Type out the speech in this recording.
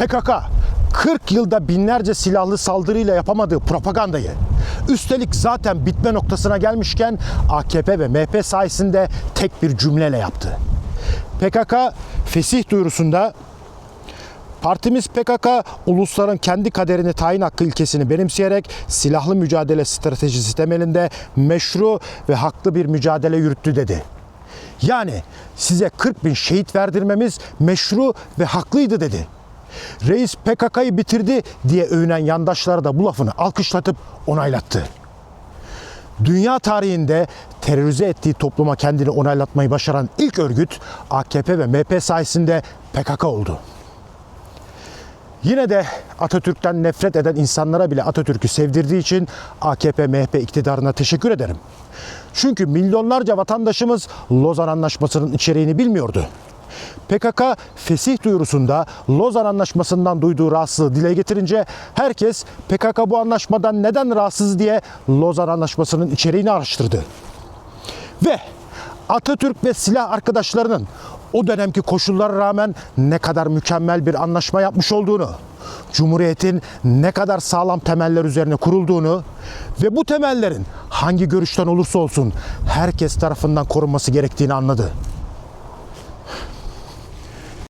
PKK 40 yılda binlerce silahlı saldırıyla yapamadığı propagandayı üstelik zaten bitme noktasına gelmişken AKP ve MHP sayesinde tek bir cümleyle yaptı. PKK fesih duyurusunda Partimiz PKK ulusların kendi kaderini tayin hakkı ilkesini benimseyerek silahlı mücadele stratejisi temelinde meşru ve haklı bir mücadele yürüttü dedi. Yani size 40 bin şehit verdirmemiz meşru ve haklıydı dedi. Reis PKK'yı bitirdi diye övünen yandaşları da bu lafını alkışlatıp onaylattı. Dünya tarihinde terörize ettiği topluma kendini onaylatmayı başaran ilk örgüt AKP ve MHP sayesinde PKK oldu. Yine de Atatürk'ten nefret eden insanlara bile Atatürk'ü sevdirdiği için AKP MHP iktidarına teşekkür ederim. Çünkü milyonlarca vatandaşımız Lozan Anlaşması'nın içeriğini bilmiyordu. PKK fesih duyurusunda Lozan Anlaşması'ndan duyduğu rahatsızlığı dile getirince herkes PKK bu anlaşmadan neden rahatsız diye Lozan Anlaşması'nın içeriğini araştırdı. Ve Atatürk ve silah arkadaşlarının o dönemki koşullara rağmen ne kadar mükemmel bir anlaşma yapmış olduğunu, Cumhuriyet'in ne kadar sağlam temeller üzerine kurulduğunu ve bu temellerin hangi görüşten olursa olsun herkes tarafından korunması gerektiğini anladı.